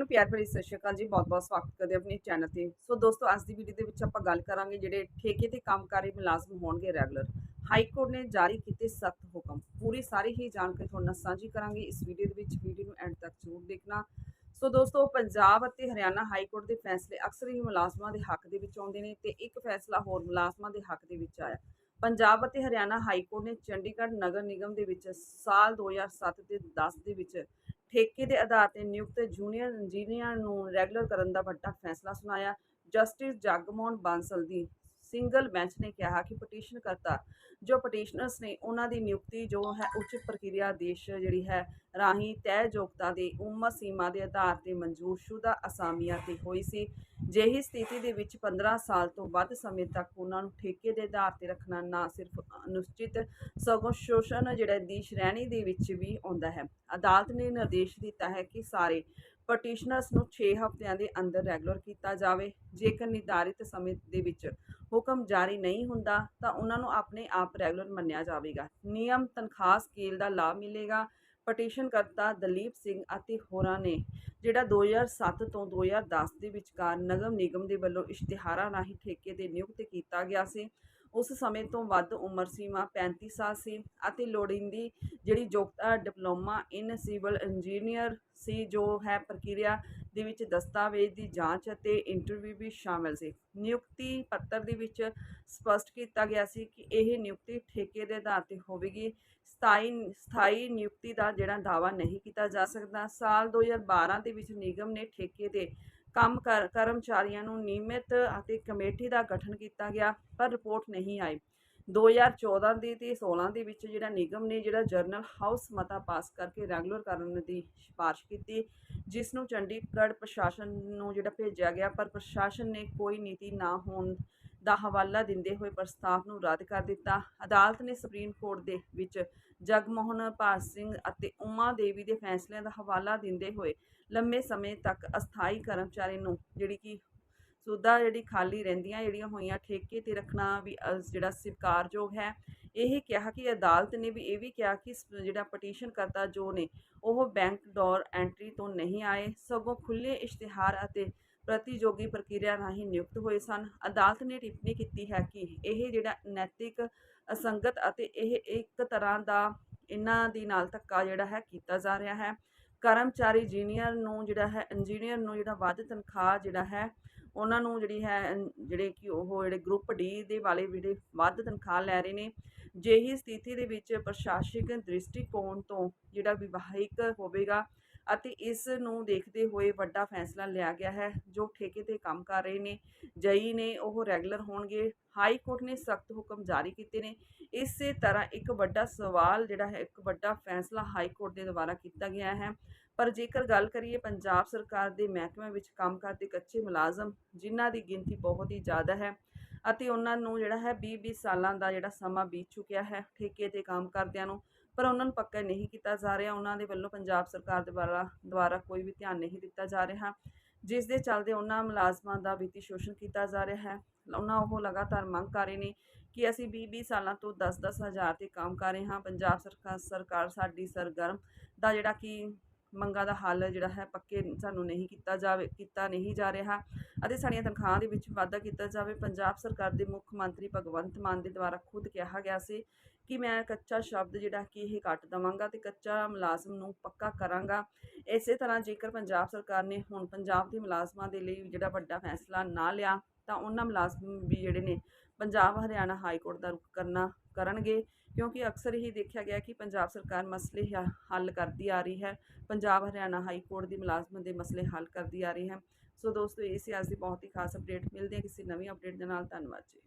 ਨੂੰ ਪਿਆਰ ਭਰੀ ਸਤਿ ਸ਼੍ਰੀ ਅਕਾਲ ਜੀ, ਬਹੁਤ-ਬਹੁਤ ਸਵਾਗਤ ਕਰਦੇ ਆਪਣੇ ਚੈਨਲ ਤੇ। ਸੋ ਦੋਸਤੋ, ਅੱਜ ਦੀ ਵੀਡੀਓ ਦੇ ਵਿੱਚ ਆਪਾਂ ਗੱਲ ਕਰਾਂਗੇ ਜਿਹੜੇ ਠੇਕੇ ਤੇ ਕੰਮਕਾਰੀ ਮੁਲਾਜ਼ਮ ਹੋਣਗੇ ਰੈਗੂਲਰ ਹਾਈ ਕੋਰਟ ਨੇ ਜਾਰੀ ਕੀਤੇ ਸਖਤ ਹੁਕਮ। ਪੂਰੀ ਸਾਰੀ ਹੀ ਜਾਣਕਾਰੀ ਤੁਹਾਡੇ ਨਾਲ ਸਾਂਝੀ ਕਰਾਂਗੇ। ਇਸ ਵੀਡੀਓ ਦੇ ਵਿੱਚ ਵੀਡੀਓ ਨੂੰ ਐਂਡ ਤੱਕ ਜ਼ਰੂਰ ਦੇਖਣਾ। ਸੋ ਦੋਸਤੋ, ਪੰਜਾਬ ਅਤੇ ਹਰਿਆਣਾ ਹਾਈ ਕੋਰਟ ਦੇ ਫੈਸਲੇ ਅਕਸਰ ਹੀ ਮੁਲਾਜ਼ਮਾਂ ਦੇ ਹੱਕ ਦੇ ਵਿੱਚ ਆਉਂਦੇ ਨੇ ਤੇ ਇੱਕ ਫੈਸਲਾ ਹੋਰ ਮੁਲਾਜ਼ਮਾਂ ਦੇ ਹੱਕ ਦੇ ਵਿੱਚ ਆਇਆ। ਪੰਜਾਬ ਅਤੇ ਹਰਿਆਣਾ ਹਾਈ ਕੋਰਟ ਨੇ ਚੰਡੀਗੜ੍ਹ ਨਗਰ ਨਿਗਮ ਦੇ ਵਿੱਚ ਸਾਲ 2007 ਤੇ 10 ਦੇ ਵਿੱਚ ਠੇਕੇ ਦੇ ਆਧਾਰ ਤੇ ਨਿਯੁਕਤ ਜੂਨੀਅਰ ਇੰਜੀਨੀਅਰ ਨੂੰ ਰੈਗੂਲਰ ਕਰਨ ਦਾ ਵੱਡਾ ਫੈਸਲਾ ਸੁਣਾਇਆ। ਜਸਟਿਸ ਜਗਮੋਹਨ ਬਾਂਸਲ ਦੀ ਸਿੰਗਲ ਬੈਂਚ ਨੇ ਕਿਹਾ ਕਿ ਪਟੀਸ਼ਨ ਕਰਤਾ, ਜੋ ਪਟੀਸ਼ਨਰਸ ਨੇ ਉਹਨਾਂ ਦੀ ਨਿਯੁਕਤੀ ਜੋ ਹੈ ਉੱਚ ਪ੍ਰਕਿਰਿਆ ਆਦੇਸ਼ ਜਿਹੜੀ ਹੈ ਰਾਹੀਂ ਤੈਅ ਯੋਗਤਾ ਦੇ ਉਮਰ ਸੀਮਾ ਦੇ ਆਧਾਰ ਤੇ ਮਨਜ਼ੂਰਸ਼ੁਦਾ ਅਸਾਮੀਆਂ ਤੇ ਹੋਈ ਸੀ। ਜਿਹੀ ਸਥਿਤੀ ਦੇ ਵਿੱਚ 15 ਸਾਲ ਤੋਂ ਵੱਧ ਸਮੇਂ ਤੱਕ ਉਹਨਾਂ ਨੂੰ ਠੇਕੇ ਦੇ ਆਧਾਰ ਤੇ ਰੱਖਣਾ ਨਾ ਸਿਰਫ ਅਨੁਸ਼ਚਿਤ ਸਗੋਂ ਸ਼ੋਸ਼ਣ ਜਿਹੜਾ ਦੀ ਸ਼੍ਰੇਣੀ ਦੇ ਵਿੱਚ ਵੀ ਆਉਂਦਾ ਹੈ। ਅਦਾਲਤ ਨੇ ਨਿਰਦੇਸ਼ ਦਿੱਤਾ ਹੈ ਕਿ ਸਾਰੇ ਪਟੀਸ਼ਨਰਸ ਨੂੰ 6 ਹਫ਼ਤਿਆਂ ਦੇ ਅੰਦਰ ਰੈਗੂਲਰ ਕੀਤਾ ਜਾਵੇ। ਜੇਕਰ ਨਿਰਧਾਰਿਤ ਸਮੇਂ ਦੇ ਵਿੱਚ ਹੁਕਮ ਜਾਰੀ ਨਹੀਂ ਹੁੰਦਾ, ਤਾਂ ਉਹਨਾਂ ਨੂੰ ਆਪਣੇ ਆਪ ਰੈਗੂਲਰ ਮੰਨਿਆ ਜਾਵੇਗਾ। ਨਿਯਮ ਤਨਖਾਹ ਸਕੇਲ ਦਾ ਲਾਭ ਮਿਲੇਗਾ। ਪਟੀਸ਼ਨ ਕਰਤਾ ਦਲੀਪ ਸਿੰਘ ਅਤੇ ਹੋਰਾਂ ਨੇ, ਜਿਹੜਾ 2007 ਤੋਂ 2010 ਦੇ ਵਿਚਕਾਰ ਨਗਮ ਨਿਗਮ ਦੇ ਵੱਲੋਂ ਇਸ਼ਤਿਹਾਰਾਂ ਰਾਹੀਂ ਠੇਕੇ ਤੇ ਨਿਯੁਕਤ ਕੀਤਾ ਗਿਆ ਸੀ ਉਸ ਸਮੇਂ ਤੋਂ ਵੱਧ ਉਮਰ ਸੀਮਾ 35 ਸਾਲ ਸੀ ਅਤੇ ਲੋੜੀਂਦੀ ਜਿਹੜੀ ਯੋਗਤਾ ਡਿਪਲੋਮਾ ਇਨ ਸਿਵਲ ਇੰਜੀਨੀਅਰ ਸੀ, ਜੋ ਹੈ ਪ੍ਰਕਿਰਿਆ ਦੇ ਵਿੱਚ ਦਸਤਾਵੇਜ਼ ਦੀ ਜਾਂਚ ਅਤੇ ਇੰਟਰਵਿਊ ਵੀ ਸ਼ਾਮਲ ਸੀ। ਨਿਯੁਕਤੀ ਪੱਤਰ ਦੇ ਵਿੱਚ ਸਪਸ਼ਟ ਕੀਤਾ ਗਿਆ ਸੀ ਕਿ ਇਹ ਨਿਯੁਕਤੀ ਠੇਕੇ ਦੇ ਆਧਾਰ ਤੇ ਹੋਵੇਗੀ। ਸਥਾਈ ਸਥਾਈ ਨਿਯੁਕਤੀ ਦਾ ਜਿਹੜਾ ਦਾਵਾ ਨਹੀਂ ਕੀਤਾ ਜਾ ਸਕਦਾ। ਸਾਲ 2012 ਦੇ ਵਿੱਚ ਨਿਗਮ ਨੇ ਠੇਕੇ ਤੇ ਕੰਮ ਕਰ, ਕਰਮਚਾਰੀਆਂ ਨੂੰ ਨਿਯਮਿਤ ਅਤੇ ਕਮੇਟੀ ਦਾ ਗਠਨ ਕੀਤਾ ਗਿਆ, ਪਰ ਰਿਪੋਰਟ ਨਹੀਂ ਆਈ। 2014 ਦੀ ਤੇ 16 ਦੇ ਵਿੱਚ ਜਿਹੜਾ ਨਿਗਮ ਨੇ ਜਿਹੜਾ ਜਰਨਲ ਹਾਊਸ ਮਤਾ ਪਾਸ ਕਰਕੇ ਰੈਗੂਲਰ ਕਰਨ ਦੀ ਸਿਫਾਰਿਸ਼ ਕੀਤੀ, ਜਿਸ ਨੂੰ ਚੰਡੀਗੜ੍ਹ ਪ੍ਰਸ਼ਾਸਨ ਨੂੰ ਜਿਹੜਾ ਭੇਜਿਆ ਗਿਆ, ਪਰ ਪ੍ਰਸ਼ਾਸਨ ਨੇ ਕੋਈ ਨੀਤੀ ਨਾ ਹੋਣ ਦਾ ਹਵਾਲਾ ਦਿੰਦੇ ਹੋਏ ਪ੍ਰਸਤਾਵ ਨੂੰ ਰੱਦ ਕਰ ਦਿੱਤਾ। ਅਦਾਲਤ ਨੇ ਸੁਪਰੀਮ ਕੋਰਟ ਦੇ ਵਿੱਚ ਜਗਮੋਹਨ ਭਾਰਤ ਸਿੰਘ ਅਤੇ ਉਮਾ ਦੇਵੀ ਦੇ ਫੈਸਲਿਆਂ ਦਾ ਹਵਾਲਾ ਦਿੰਦੇ ਹੋਏ ਲੰਮੇ ਸਮੇਂ ਤੱਕ ਅਸਥਾਈ ਕਰਮਚਾਰੀ ਨੂੰ ਜਿਹੜੀ ਕਿ ਸੁਦਾ ਜਿਹੜੀ ਖਾਲੀ ਰਹਿੰਦੀਆਂ ਜਿਹੜੀਆਂ ਹੋਈਆਂ ਠੇਕੇ ਤੇ ਰੱਖਣਾ ਵੀ ਅ, ਜਿਹੜਾ ਸਵੀਕਾਰਯੋਗ ਹੈ। ਇਹ ਕਿਹਾ ਕਿ ਅਦਾਲਤ ਨੇ ਵੀ ਇਹ ਵੀ ਕਿਹਾ ਕਿ ਜਿਹੜਾ ਪਟੀਸ਼ਨ ਕਰਤਾ ਜੋ ਨੇ ਉਹ ਬੈਂਕ ਡੋਰ ਐਂਟਰੀ ਤੋਂ ਨਹੀਂ ਆਏ। ਸਗੋਂ ਖੁੱਲੇ ਇਸ਼ਤਿਹਾਰ ਅਤੇ ਪ੍ਰਤੀਯੋਗੀ ਪ੍ਰਕਿਰਿਆ ਰਾਹੀਂ ਨਿਯੁਕਤ ਹੋਏ ਸਨ। ਅਦਾਲਤ ਨੇ ਟਿੱਪਣੀ ਕੀਤੀ ਹੈ ਕਿ ਇਹ ਜਿਹੜਾ ਨੈਤਿਕ ਅਸੰਗਤ ਅਤੇ ਇਹ ਇੱਕ ਤਰ੍ਹਾਂ ਦਾ ਇਹਨਾਂ ਦੀ ਨਾਲ ਧੱਕਾ ਜਿਹੜਾ ਹੈ ਕੀਤਾ ਜਾ ਰਿਹਾ ਹੈ। ਕਰਮਚਾਰੀ ਇੰਜੀਨੀਅਰ ਨੂੰ ਜਿਹੜਾ ਹੈ, ਇੰਜੀਨੀਅਰ ਨੂੰ ਜਿਹੜਾ ਵੱਧ ਤਨਖਾਹ ਜਿਹੜਾ ਹੈ, ਉਹਨਾਂ ਨੂੰ ਜਿਹੜੀ ਹੈ, ਜਿਹੜੇ ਕਿ ਉਹ ਜਿਹੜੇ ਗਰੁੱਪ ਡੀ ਦੇ ਵਾਲੇ ਜਿਹੜੇ ਵੱਧ ਤਨਖਾਹ ਲੈ ਰਹੇ ਨੇ ਜਿਹੀ ਸਥਿਤੀ ਦੇ ਵਿੱਚ ਪ੍ਰਸ਼ਾਸਨਿਕ ਦ੍ਰਿਸ਼ਟੀਕੋਣ ਤੋਂ ਜਿਹੜਾ ਵਿਵਾਹਿਕ ਹੋਵੇਗਾ ਅਤੇ ਇਸ ਨੂੰ ਦੇਖਦੇ ਹੋਏ ਵੱਡਾ ਫੈਸਲਾ ਲਿਆ ਗਿਆ ਹੈ। ਜੋ ਠੇਕੇ ਤੇ ਕੰਮ ਕਰ ਰਹੇ ਨੇ, ਜਈ ਨੇ ਉਹ ਰੈਗੂਲਰ ਹੋਣਗੇ। ਹਾਈ ਕੋਰਟ ਨੇ ਸਖਤ ਹੁਕਮ ਜਾਰੀ ਕੀਤੇ ਨੇ। ਇਸੇ ਤਰ੍ਹਾਂ ਇੱਕ ਵੱਡਾ ਸਵਾਲ ਜਿਹੜਾ ਹੈ, ਇੱਕ ਵੱਡਾ ਫੈਸਲਾ ਹਾਈ ਕੋਰਟ ਦੇ ਦੁਆਰਾ ਕੀਤਾ ਗਿਆ ਹੈ। ਪਰ ਜੇਕਰ ਗੱਲ ਕਰੀਏ ਪੰਜਾਬ ਸਰਕਾਰ ਦੇ ਮਹਿਕਮੇ ਵਿੱਚ ਕੰਮ ਕਰਦੇ ਕੱਚੇ ਮੁਲਾਜ਼ਮ, ਜਿਨ੍ਹਾਂ ਦੀ ਗਿਣਤੀ ਬਹੁਤ ਹੀ ਜ਼ਿਆਦਾ ਹੈ ਅਤੇ ਉਹਨਾਂ ਨੂੰ ਜਿਹੜਾ ਹੈ 20-20 ਸਾਲਾਂ ਦਾ ਜਿਹੜਾ ਸਮਾਂ ਬੀਤ ਚੁੱਕਿਆ ਹੈ ਠੇਕੇ ਤੇ ਕੰਮ ਕਰਦਿਆਂ ਨੂੰ ਪਰ ਉਹਨਾਂ ਨੂੰ ਪੱਕਾ ਨਹੀਂ ਕੀਤਾ ਜਾ ਰਿਹਾ। ਉਹਨਾਂ ਦੇ ਵੱਲੋਂ ਪੰਜਾਬ ਸਰਕਾਰ ਦੁਆਰਾ ਦੁਆਰਾ ਕੋਈ ਵੀ ਧਿਆਨ ਨਹੀਂ ਦਿੱਤਾ ਜਾ ਰਿਹਾ। ਜਿਸ ਦੇ ਚੱਲਦੇ ਉਹਨਾਂ ਮੁਲਾਜ਼ਮਾਂ ਦਾ ਵਿੱਤੀ ਸ਼ੋਸ਼ਣ ਕੀਤਾ ਜਾ ਰਿਹਾ ਹੈ। ਉਹਨਾਂ ਉਹ ਲਗਾਤਾਰ ਮੰਗ ਕਰ ਰਹੇ ਨੇ ਕਿ ਅਸੀਂ 20-20 ਸਾਲਾਂ ਤੋਂ 10-10 ਹਜ਼ਾਰ ਤੇ ਕੰਮ ਕਰ ਰਹੇ ਹਾਂ। ਪੰਜਾਬ ਸਰਕਾਰ ਸਰਕਾਰ ਸਾਡੀ ਸਰਗਰਮ ਦਾ ਜਿਹੜਾ ਕਿ ਮੰਗਾਂ ਦਾ ਹੱਲ ਜਿਹੜਾ ਹੈ ਪੱਕੇ ਸਾਨੂੰ ਨਹੀਂ ਕੀਤਾ ਜਾਵੇ, ਕੀਤਾ ਨਹੀਂ ਜਾ ਰਿਹਾ ਅਤੇ ਸਾਡੀਆਂ ਤਨਖਾਹਾਂ ਦੇ ਵਿੱਚ ਵਾਧਾ ਕੀਤਾ ਜਾਵੇ, ਪੰਜਾਬ ਸਰਕਾਰ ਦੇ ਮੁੱਖ ਮੰਤਰੀ ਭਗਵੰਤ ਮਾਨ ਦੇ ਦੁਆਰਾ ਖੁਦ ਕਿਹਾ ਗਿਆ ਸੀ ਕਿ ਮੈਂ ਕੱਚਾ ਸ਼ਬਦ ਜਿਹੜਾ ਕਿ ਇਹ ਕੱਟ ਦਵਾਂਗਾ ਤੇ ਕੱਚਾ ਮੁਲਾਜ਼ਮ ਨੂੰ ਪੱਕਾ ਕਰਾਂਗਾ। ਇਸੇ ਤਰ੍ਹਾਂ ਜੇਕਰ ਪੰਜਾਬ ਸਰਕਾਰ ਨੇ ਹੁਣ ਪੰਜਾਬ ਦੇ ਮੁਲਾਜ਼ਮਾਂ ਦੇ ਲਈ ਜਿਹੜਾ ਵੱਡਾ ਫੈਸਲਾ ਨਾ ਲਿਆ ਤਾਂ ਉਹਨਾਂ ਮੁਲਾਜ਼ਮ ਵੀ ਜਿਹੜੇ ਨੇ ਪੰਜਾਬ, ਹਰਿਆਣਾ ਹਾਈ ਕੋਰਟ ਦਾ ਰੁਖ ਕਰਨਾ ਕਰਨਗੇ ਕਿਉਂਕਿ ਅਕਸਰ ਹੀ ਦੇਖਿਆ ਗਿਆ ਕਿ ਪੰਜਾਬ ਸਰਕਾਰ ਮਸਲੇ ਹ- ਹੱਲ ਕਰਦੀ ਆ ਰਹੀ ਹੈ। ਪੰਜਾਬ, ਹਰਿਆਣਾ ਹਾਈ ਕੋਰਟ ਦੀ ਮੁਲਾਜ਼ਮਾਂ ਦੇ ਮਸਲੇ ਹੱਲ ਕਰਦੀ ਆ ਰਹੀ ਹੈ। ਸੋ ਦੋਸਤੋ, ਇਹ ਸੀ ਅੱਜ ਦੀ ਬਹੁਤ ਹੀ ਖਾਸ ਅਪਡੇਟ ਮਿਲਦੇ ਹਾਂ ਕਿਸੇ ਨਵੀਂ ਅਪਡੇਟ ਦੇ ਨਾਲ। ਧੰਨਵਾਦ ਜੀ।